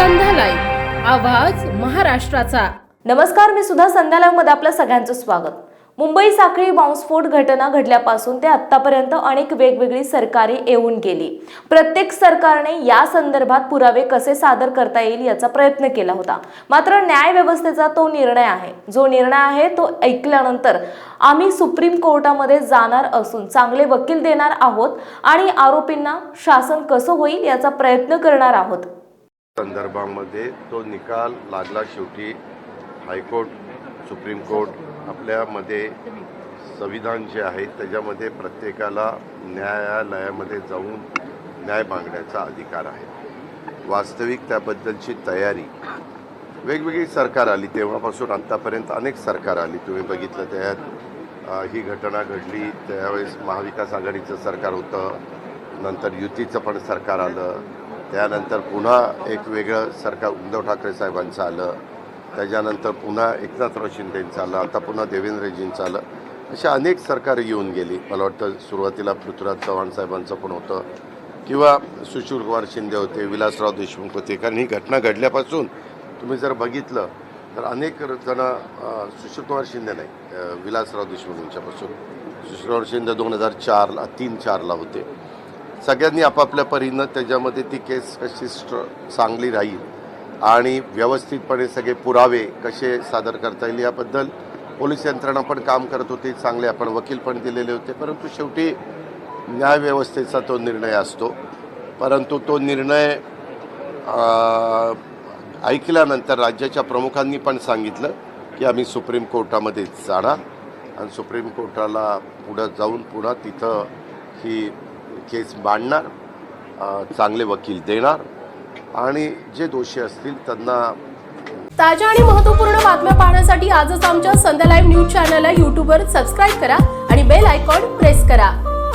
आवाज महाराष्ट्राचा. नमस्कार मी सुद्धा संध्यालामध्ये आपलं सगळ्यांचं स्वागत. मुंबई साखळी बॉम्बस्फोट घटना घडल्यापासून ते आत्तापर्यंत अनेक वेगवेगळी सरकारे येऊन गेली. प्रत्येक सरकारने या संदर्भात पुरावे कसे सादर करता येईल याचा प्रयत्न केला होता. मात्र न्याय व्यवस्थेचा तो निर्णय आहे. जो निर्णय आहे तो ऐकल्यानंतर आम्ही सुप्रीम कोर्टामध्ये जाणार असून चांगले वकील देणार आहोत आणि आरोपींना शासन कसं होईल याचा प्रयत्न करणार आहोत. संदर्भामध्ये तो निकाल लागला शेवटी. हायकोर्ट सुप्रीम कोर्ट आपल्यामध्ये संविधान जे आहे त्याच्यामध्ये प्रत्येकाला न्यायालयामध्ये जाऊन न्याय मागण्याचा अधिकार आहे. वास्तविक त्याबद्दलची तयारी. वेगवेगळी सरकार आली तेव्हापासून आत्तापर्यंत अनेक सरकार आली. तुम्ही बघितलं त्यात ही घटना घडली त्यावेळेस महाविकास आघाडीचं सरकार होतं. नंतर युतीचं पण सरकार आलं. त्यानंतर पुन्हा एक वेगळं सरकार उद्धव ठाकरे साहेबांचं आलं. त्याच्यानंतर पुन्हा एकनाथराव शिंदेंचं आलं आता पुन्हा देवेंद्रजींचं आलं. अशा अनेक सरकारं येऊन गेली. मला वाटतं सुरुवातीला पृथ्वीराज चव्हाण साहेबांचं पण होतं. किंवा सुशीलकुमार शिंदे होते विलासराव देशमुख होते. कारण ही घटना घडल्यापासून तुम्ही जर बघितलं तर अनेक जण अं, सुशीलकुमार शिंदे नाही विलासराव देशमुख यांच्यापासून. सुशीलकुमार शिंदे दोन हजार चारला तीन चारला होते. सगळ्यांनी आपापल्या परीनं त्याच्यामध्ये ती केस कशी स्ट्र चांगली राहील आणि व्यवस्थितपणे सगळे पुरावे कसे सादर करता येईल याबद्दल पोलीस यंत्रणा पण काम करत होती चांगले आपण वकील पण दिलेले होते परंतु शेवटी न्यायव्यवस्थेचा तो निर्णय असतो. परंतु तो निर्णय ऐकल्यानंतर राज्याच्या प्रमुखांनी पण सांगितलं की आम्ही सुप्रीम कोर्टामध्ये जाणार आणि सुप्रीम कोर्टाला पुढं जाऊन पुन्हा तिथं ही केस मांडणार चांगले वकील देणार आणि जे दोषी असतील त्यांना ताज्या आणि महत्त्वपूर्ण बातम्या पाहण्यासाठी आजच आमच्या संध्या लाईव्ह न्यूज चॅनलला यूट्यूबवर सबस्क्राईब करा आणि बेल आयकॉन प्रेस करा.